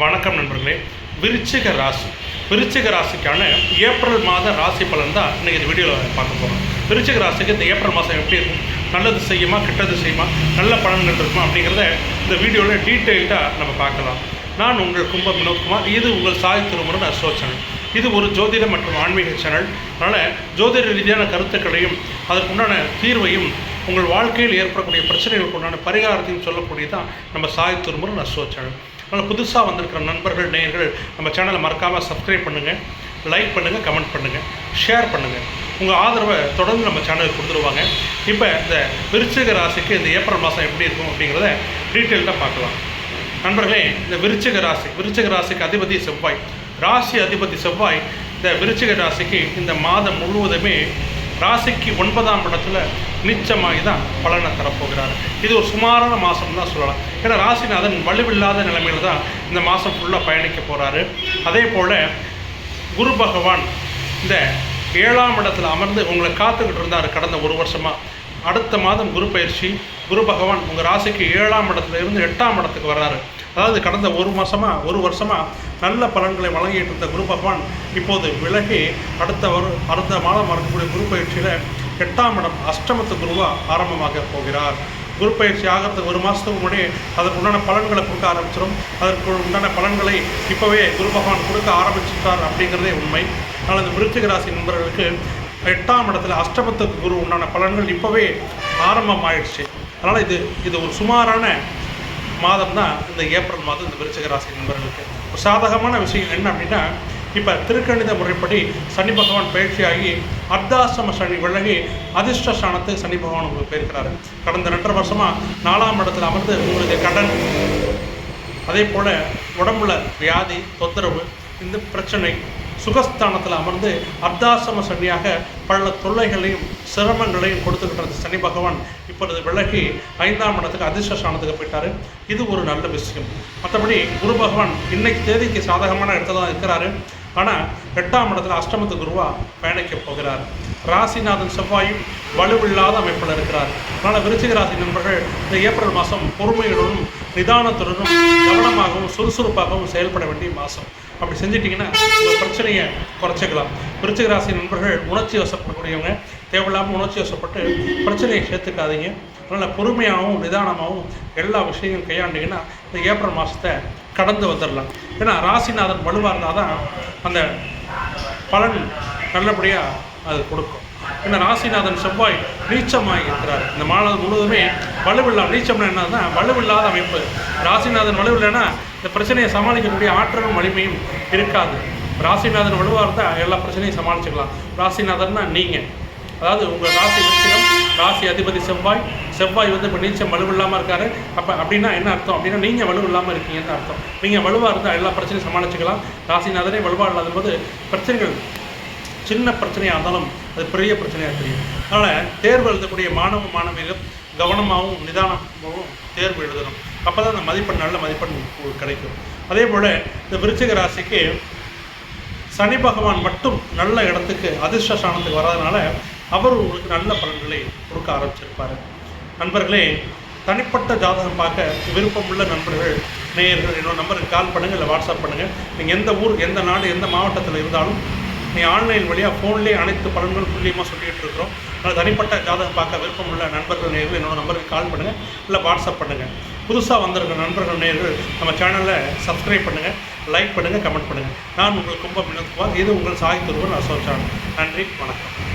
வணக்கம் நண்பர்களே. விருச்சிக ராசி. விருச்சிக ராசிக்கான ஏப்ரல் மாத ராசி பலன் தான் இன்றைக்கி இந்த வீடியோவில் பார்க்க போகிறோம் விருச்சிக ராசிக்கு இந்த ஏப்ரல் மாதம் எப்படி இருக்கும்? நல்லது செய்யுமா கெட்டது செய்யுமா நல்ல பலன்கள் இருக்குமா அப்படிங்கிறத இந்த வீடியோவில் டீட்டெயில்டாக நம்ம பார்க்கலாம். நான் உங்கள் கும்ப வினோத்குமார். இது உங்கள் சாய் திருமுருகன் அசோ சேனல் இது ஒரு ஜோதிட மற்றும் ஆன்மீக சேனல் அதனால் ஜோதிட ரீதியான கருத்துக்களையும் அதற்குண்டான தீர்வையும் உங்கள் வாழ்க்கையில் ஏற்படக்கூடிய பிரச்சனைகளுக்கு உண்டான பரிகாரத்தையும் சொல்லக்கூடியதான் நம்ம சாய் திருமுறை அசோ சேனல் அதனால் புதுசாக வந்திருக்கிற நண்பர்கள் நேயர்கள் நம்ம சேனலை மறக்காமல் சப்ஸ்கிரைப் பண்ணுங்கள் லைக் பண்ணுங்கள் கமெண்ட் பண்ணுங்கள் ஷேர் பண்ணுங்கள் உங்கள் ஆதரவை தொடர்ந்து நம்ம சேனலுக்கு கொடுத்துருவாங்க. இப்போ இந்த விருச்சிக ராசிக்கு இந்த ஏப்ரல் மாதம் எப்படி இருக்கும் அப்படிங்கிறத டீட்டெயில்டாக பார்க்கலாம். நண்பர்களே இந்த விருச்சிக ராசி விருச்சிக ராசிக்கு அதிபதி செவ்வாய். ராசி அதிபதி செவ்வாய் இந்த விருச்சிக ராசிக்கு இந்த மாதம் முழுவதுமே ராசிக்கு ஒன்பதாம் இடத்துல நிச்சயமாகி தான் பலனை தரப்போகிறார். இது ஒரு சுமாரான மாதம் தான் சொல்லலாம். ஏன்னா ராசிநாதன் வலுவில்லாத நிலைமையில் தான் இந்த மாதம் ஃபுல்லாக பயணிக்க போகிறாரு அதே போல் குரு பகவான் இந்த ஏழாம் இடத்துல அமர்ந்து உங்களை காத்துக்கிட்டு இருந்தார் கடந்த ஒரு வருஷமாக அடுத்த மாதம் குரு பயிற்சி குரு பகவான் உங்கள் ராசிக்கு ஏழாம் இடத்துல இருந்து எட்டாம் இடத்துக்கு வர்றாரு. அதாவது கடந்த ஒரு மாதமாக ஒரு வருஷமாக நல்ல பலன்களை வழங்கிட்டு இருந்த குரு பகவான் இப்போது விலகி அடுத்த வரும் அடுத்த மாதம் வரக்கூடிய குரு பயிற்சியில் எட்டாம் இடம் அஷ்டமத்து குருவா ஆரம்பமாக போகிறார். குரு பயிற்சி ஆகிறதுக்கு ஒரு மாதத்துக்கு முன்னாடி அதற்கு உண்டான பலன்களை கொடுக்க ஆரம்பிச்சிடும் அதற்கு உண்டான பலன்களை இப்போவே குரு பகவான் கொடுக்க ஆரம்பிச்சிட்டார் அப்படிங்கிறதே உண்மை. ஆனால் இந்த விருச்சிக ராசி நண்பர்களுக்கு எட்டாம் இடத்துல அஷ்டமத்துக்கு குரு உண்டான பலன்கள் இப்போவே ஆரம்பமாயிடுச்சு. அதனால் இது இது ஒரு சுமாரான மாதம் தான் இந்த ஏப்ரல் மாதம் இந்த விருச்சிக ராசி நண்பர்களுக்கு. ஒரு சாதகமான விஷயம் என்ன அப்படின்னா இப்போ திருக்கணித முறைப்படி சனி பகவான் பயிற்சியாகி அர்த்தாசிரம சனி விலகி அதிர்ஷ்ட ஸ்தானத்துக்கு சனி பகவான் உங்களுக்கு போயிருக்கிறாரு கடந்த ரெண்டரை வருஷமாக நாலாம் இடத்துல அமர்ந்து உங்களுக்கு கடன் அதே போல் உடம்புல வியாதி தொந்தரவு இந்த பிரச்சனை சுகஸ்தானத்தில் அமர்ந்து அர்த்தாசிரம சனியாக பல தொல்லைகளையும் சிரமங்களையும் கொடுத்துக்கிட்டு சனி பகவான் இப்பொழுது விலகி ஐந்தாம் இடத்துக்கு அதிர்ஷ்ட ஸ்தானத்துக்கு போயிட்டாரு. இது ஒரு நல்ல விஷயம். மற்றபடி குரு பகவான் இன்னைக்கு தேதிக்கு சாதகமான இடத்துல தான் இருக்கிறாரு. ஆனால் எட்டாம் இடத்துல அஷ்டமத்து குருவா பயணிக்க போகிறார். ராசிநாதன் செவ்வாயும் வலுவில்லாத அமைப்பில் இருக்கிறார். அதனால் விருச்சிக ராசி நண்பர்கள் இந்த ஏப்ரல் மாதம் பொறுமையுடனும் நிதானத்துடனும் கவனமாகவும் சுறுசுறுப்பாகவும் செயல்பட வேண்டிய மாதம். அப்படி செஞ்சிட்டிங்கன்னா உங்கள் பிரச்சனையை குறைச்சிக்கலாம். விருச்சிக ராசி நண்பர்கள் உணர்ச்சி வசப்படக்கூடியவங்க. தேவையில்லாமல் உணர்ச்சி வசப்பட்டு பிரச்சனையை சேர்த்துக்காதீங்க. அதனால் பொறுமையாகவும் நிதானமாகவும் எல்லா விஷயங்களும் கையாண்டிங்கன்னா இந்த ஏப்ரல் மாதத்தை கடந்து வந்துடலாம். ஏன்னா ராசிநாதன் வலுவாக இருந்தால் தான் அந்த பலன் நல்லபடியாக அது கொடுக்கும். ஏன்னா ராசிநாதன் செவ்வாய் நீச்சமாக இருக்கிறார். இந்த மாதம் முழுவதுமே வலுவில்லா நீச்சம்னா என்னன்னா வலுவில்லாத அமைப்பு. ராசிநாதன் வலுவில்லைன்னா இந்த பிரச்சனையை சமாளிக்கக்கூடிய ஆற்றலும் வலிமையும் இருக்காது. ராசிநாதன் வலுவாக இருந்தால் எல்லா பிரச்சனையும் சமாளிச்சுக்கலாம். ராசிநாதன்னா நீங்கள் அதாவது உங்கள் ராசி விருச்சிகம் ராசி அதிபதி செவ்வாய் செவ்வாய் வந்து இப்போ நீச்சம் வலுவில்லாமல் இருக்காரு. அப்போ அப்படின்னா என்ன அர்த்தம்? அப்படின்னா நீங்கள் வலுவில்லாமல் இருக்கீங்கன்னு அர்த்தம். நீங்கள் வலுவாக இருந்தால் எல்லா பிரச்சனையும் சமாளிச்சுக்கலாம். ராசிநாதனே வலுவாக இல்லாத போது பிரச்சனைகள் சின்ன பிரச்சனையாக இருந்தாலும் அது பெரிய பிரச்சனையாக தெரியும். அதனால் தேர்வு எழுதக்கூடிய மாணவ மாணவிகள் கவனமாகவும் நிதானமாகவும் தேர்வு எழுதணும். அப்போ தான் அந்த மதிப்பெண் நல்ல மதிப்பெண் கிடைக்கும். அதே போல் இந்த விருச்சிக ராசிக்கு சனி பகவான் மட்டும் நல்ல இடத்துக்கு அதிர்ஷ்ட ஸ்தானத்துக்கு வர்றதுனால அவர் உங்களுக்கு நல்ல பலன்களை கொடுக்க ஆரம்பிச்சிருப்பார். நண்பர்களே தனிப்பட்ட ஜாதகம் பார்க்க விருப்பமுள்ள நண்பர்கள் நேயர்கள் என்னோட நம்பருக்கு கால் பண்ணுங்கள் இல்லை வாட்ஸ்அப் பண்ணுங்கள் நீங்கள் எந்த ஊர் எந்த நாடு எந்த மாவட்டத்தில் இருந்தாலும் நீ ஆன்லைன் வழியாக ஃபோன்லேயே அனைத்து பலன்களும் துல்லியமாக சொல்லிகிட்டு இருக்கிறோம். அதனால் தனிப்பட்ட ஜாதகம் பார்க்க விருப்பம் உள்ள நண்பர்கள் நேர்கள் என்னோட நம்பருக்கு கால் பண்ணுங்கள் இல்லை வாட்ஸ்அப் பண்ணுங்கள் புதுசாக வந்திருக்கிற நண்பர்கள் நேர்கள் நம்ம சேனலை சப்ஸ்கிரைப் பண்ணுங்கள் லைக் பண்ணுங்கள் கமெண்ட் பண்ணுங்கள் நான் உங்கள் கும்பம் வினோத்குமார் இது உங்கள் சாய் துருவன் நன்றி வணக்கம்.